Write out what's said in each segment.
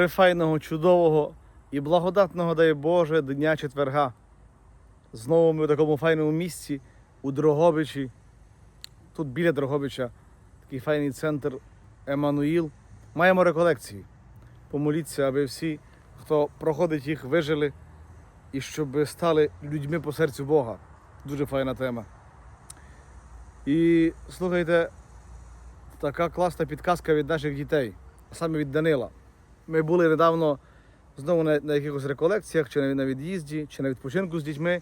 прифайного, чудового і благодатного, дай Боже, дня четверга. Знову ми в такому файному місці у Дрогобичі. Тут біля Дрогобича такий файний центр Еммануїл. Маємо реколекції. Помоліться, аби всі, хто проходить їх, вижили і щоб стали людьми по серцю Бога. Дуже файна тема. І слухайте, така класна підказка від наших дітей, а саме від Данила. Ми були недавно знову на, на якихось реколекціях, чи на, від'їзді, чи на відпочинку з дітьми.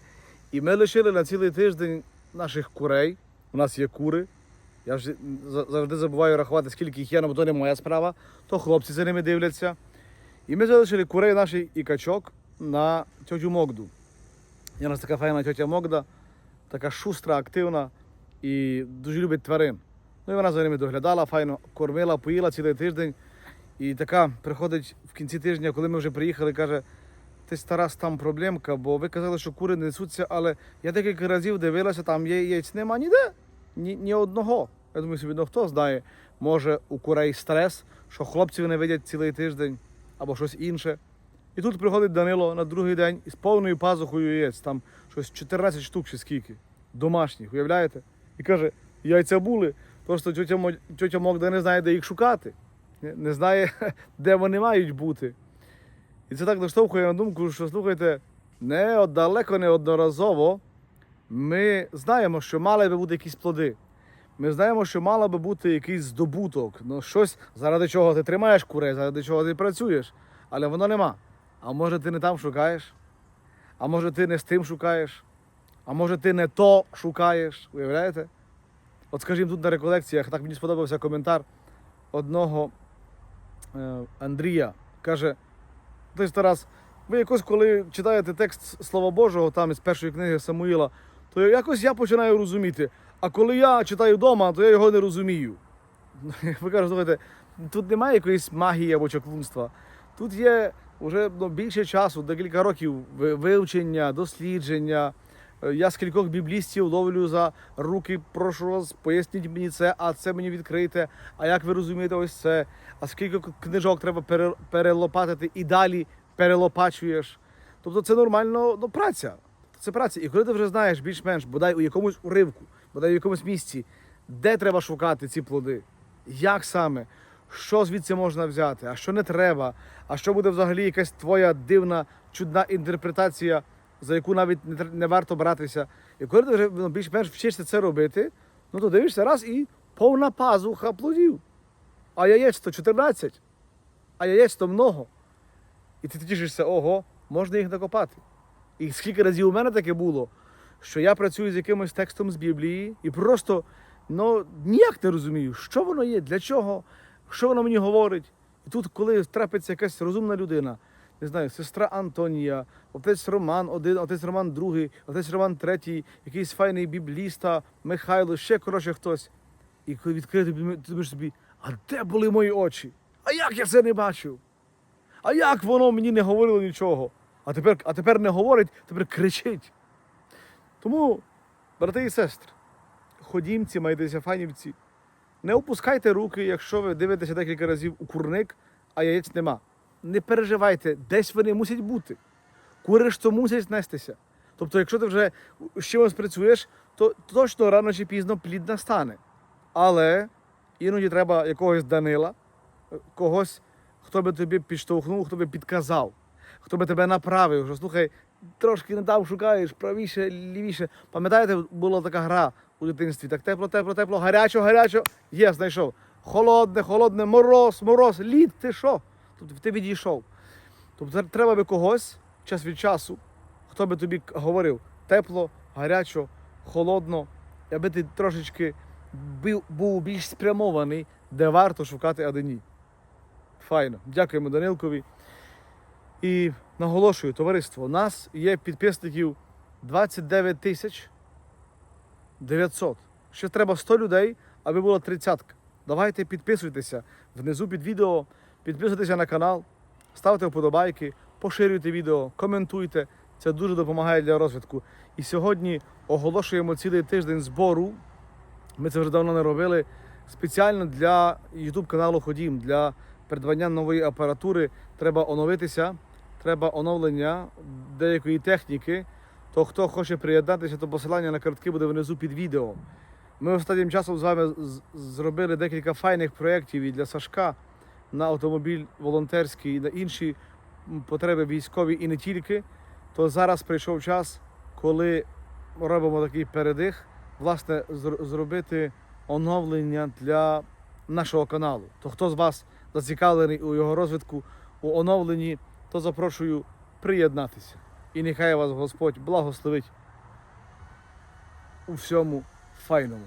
І ми лишили на цілий тиждень наших курей. У нас є кури. Я за- завжди забуваю рахувати, скільки їх є, ну, бо то не моя справа, то хлопці за ними дивляться. І ми залишили курей наших і качок на тьотю Могду. Є у нас така файна тьотя Могда, така шустра, активна і дуже любить тварин. Ну і вона за ними доглядала, файно кормила, поїла цілий тиждень. І така приходить в кінці тижня, коли ми вже приїхали, каже: ти Тарас, там проблемка, бо ви казали, що кури несуться, але я декілька разів дивилася, там є яєць нема ніде, ні, ні одного. Я думаю, собі, ну хто знає, може у курей стрес, що хлопців не видять цілий тиждень або щось інше. І тут приходить Данило на другий день із повною пазухою яєць, там щось 14 штук чи скільки, домашніх, уявляєте? І каже, яйця були, просто тьотя, Мо- тьотя Могда не знає, де їх шукати, не- знає, де вони мають бути. І це так наштовхує на думку, що слухайте, не далеко не одноразово ми знаємо, що мали би бути якісь плоди. Ми знаємо, що мала би бути якийсь здобуток, ну щось, заради чого ти тримаєш курей, заради чого ти працюєш, але воно нема. А може ти не там шукаєш? А може ти не з тим шукаєш? А може ти не то шукаєш? Уявляєте? От скажімо, тут на реколекціях так мені сподобався коментар одного Андрія. Каже: ти Тарас, ви якось коли читаєте текст Слова Божого там із першої книги Самуїла, то якось я починаю розуміти. А коли я читаю вдома, то я його не розумію. Ви кажете, слухайте, тут немає якоїсь магії або чаклунства. Тут є вже ну, більше часу, декілька років вивчення, дослідження. Е, Я з кількох біблістів ловлю за руки, прошу вас, поясніть мені це, а це мені відкрийте. А як ви розумієте ось це? А скільки книжок треба пере- перелопатити і далі перелопачуєш? Тобто це нормально ну, праця. Це праця. І коли ти вже знаєш більш-менш, бодай у якомусь уривку, бодай у якомусь місці, де треба шукати ці плоди, як саме, що звідси можна взяти, а що не треба, а що буде взагалі якась твоя дивна, чудна інтерпретація, за яку навіть не, варто братися. І коли ти вже ну, більш-менш вчишся це робити, ну то дивишся раз і повна пазуха плодів. А яєць то 14, а яєць то много. І ти тішишся, ого, можна їх накопати. І скільки разів у мене таке було, що я працюю з якимось текстом з Біблії і просто ну, ніяк не розумію, що воно є, для чого, що воно мені говорить. І тут, коли трапиться якась розумна людина, не знаю, сестра Антонія, отець Роман один, отець Роман другий, отець Роман третій, якийсь файний бібліста, Михайло, ще коротше хтось. І коли відкрити, ти думаєш собі, а де були мої очі? А як я це не бачив? А як воно мені не говорило нічого? А тепер, а тепер не говорить, тепер кричить. Тому, брати і сестри, ходімці, майтеся фанівці, не опускайте руки, якщо ви дивитеся декілька разів у курник, а яєць нема. Не переживайте, десь вони мусять бути. Кури ж то мусять нестися. Тобто, якщо ти вже з чимось працюєш, то точно рано чи пізно плід настане. Але іноді треба якогось Данила, когось, хто би тобі підштовхнув, хто би підказав, хто би тебе направив, що слухай, трошки не там шукаєш, правіше, лівіше. Пам'ятаєте, була така гра у дитинстві, так тепло, тепло, тепло, гарячо, гарячо. Є, знайшов. Холодне, холодне, мороз, мороз, лід, ти що? Тобто ти відійшов. Тобто треба би когось час від часу, хто би тобі говорив тепло, гарячо, холодно, аби ти трошечки був більш спрямований, де варто шукати, а де ні. Файно. Дякуємо Данилкові. І наголошую, товариство, у нас є підписників 29 тисяч 900. Ще треба 100 людей, аби було 30. Давайте підписуйтеся внизу під відео, підписуйтеся на канал, ставте вподобайки, поширюйте відео, коментуйте. Це дуже допомагає для розвитку. І сьогодні оголошуємо цілий тиждень збору. Ми це вже давно не робили. Спеціально для YouTube каналу Ходім, для придбання нової апаратури, треба оновитися, треба оновлення деякої техніки. То хто хоче приєднатися, то посилання на картки буде внизу під відео. Ми останнім часом з вами зробили декілька файних проєктів і для Сашка на автомобіль волонтерський, і на інші потреби військові і не тільки. То зараз прийшов час, коли робимо такий передих, власне, зробити оновлення для нашого каналу. То хто з вас зацікавлений у його розвитку, у оновленні, то запрошую приєднатися. І нехай вас Господь благословить у всьому файному.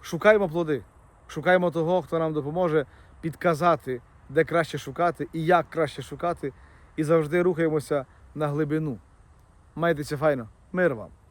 Шукаємо плоди, шукаємо того, хто нам допоможе підказати, де краще шукати і як краще шукати, і завжди рухаємося на глибину. Майтеся файно, мир вам!